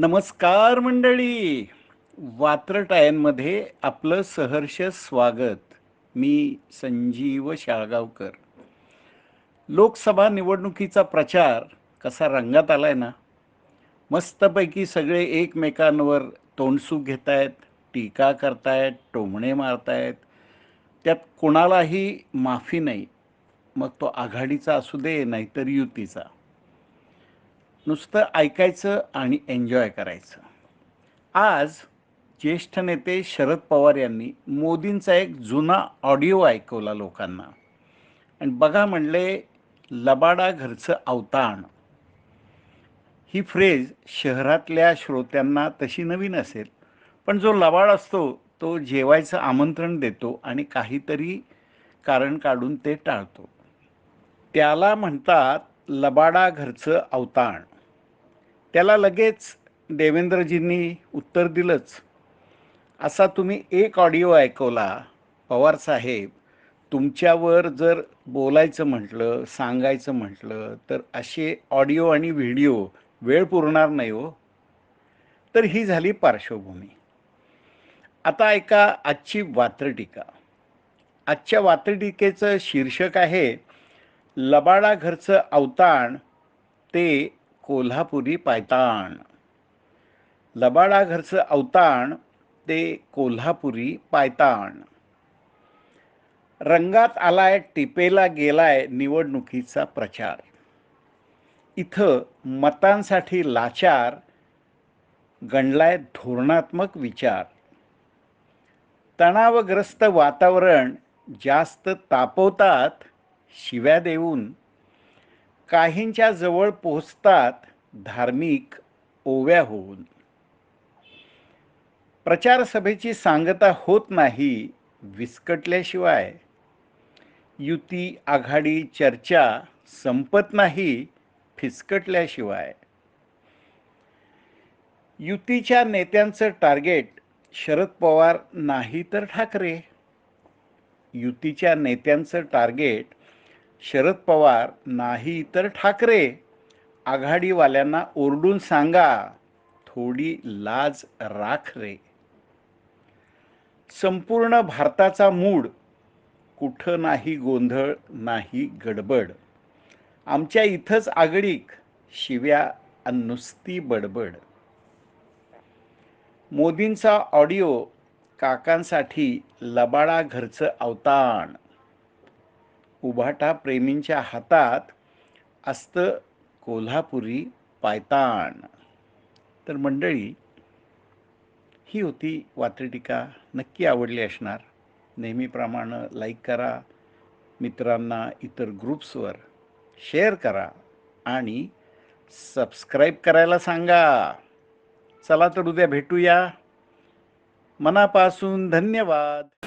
नमस्कार मंडळी. वात्रटायांमध्ये आपलं सहर्ष स्वागत. मी संजीव शाळगावकर. लोकसभा निवडणुकीचा प्रचार कसा रंगात आलाय ना? मस्तपैकी सगळे एकमेकांवर तोंडसूक घेत आहेत टीका करतायत टोमणे मारतायत. त्यात कोणालाही माफी नाही. मग तो आघाडीचा असू दे नाहीतर युतीचा. नुसतं ऐकायचं आणि एन्जॉय करायचं. आज ज्येष्ठ नेते शरद पवार यांनी मोदींचा एक जुना ऑडिओ ऐकवला लोकांना. आणि बघा म्हणले लबाडा घरचं अवताण. ही फ्रेज शहरातल्या श्रोत्यांना तशी नवीन असेल पण जो लबाड असतो तो जेवायचं आमंत्रण देतो आणि काहीतरी कारण काढून ते टाळतो. त्याला म्हणतात लबाडा घरचं अवताण. त्याला लगेच देवेंद्रजींनी उत्तर दिलंच. असा तुम्ही एक ऑडिओ ऐकवला पवार साहेब तुमच्यावर जर बोलायचं म्हटलं सांगायचं म्हटलं तर असे ऑडिओ आणि व्हिडिओ वेळ पुरणार नाही हो. तर ही झाली पार्श्वभूमी. आता ऐका आजची वात्रटिका. आजच्या वात्रटिकेचं शीर्षक आहे लबाडा घरचं अवताण ते कोल्हापुरी पायताण. लबाडाघरचं अवताण ते कोल्हापुरी पायताण. रंगात आलाय टिपेला गेलाय निवडणुकीचा प्रचार. इथं मतांसाठी लाचार गणलाय धोरणात्मक विचार. तणावग्रस्त वातावरण जास्त तापवतात शिव्या देऊन काहींच्या जवळ पोहोचतात धार्मिक ओव्या होऊन. प्रचारसभेची सांगता होत नाही विस्कटल्याशिवाय. युती आघाडी चर्चा संपत नाही फिसकटल्याशिवाय. युतीच्या नेत्यांचं टार्गेट शरद पवार नाही तर ठाकरे. युतीच्या नेत्यांचं टार्गेट शरद पवार नाही तर ठाकरे. आघाडीवाल्यांना ओरडून सांगा थोडी लाज राख रे. संपूर्ण भारताचा मूड कुठं नाही गोंधळ नाही गडबड. आमच्या इथंच आगळीक शिव्या नुसती बडबड. मोदींचा ऑडिओ काकांसाठी लबाडा घरचं अवताण. उभाटा प्रेमींच्या हातात असतं कोल्हापुरी पायताण. तर मंडळी ही होती वात्रटिका नक्की आवडली असणार. नेहमीप्रमाणे लाईक करा. मित्रांना इतर ग्रुप्सवर शेअर करा आणि सबस्क्राईब करायला सांगा. चला तर उद्या भेटूया. मनापासून धन्यवाद.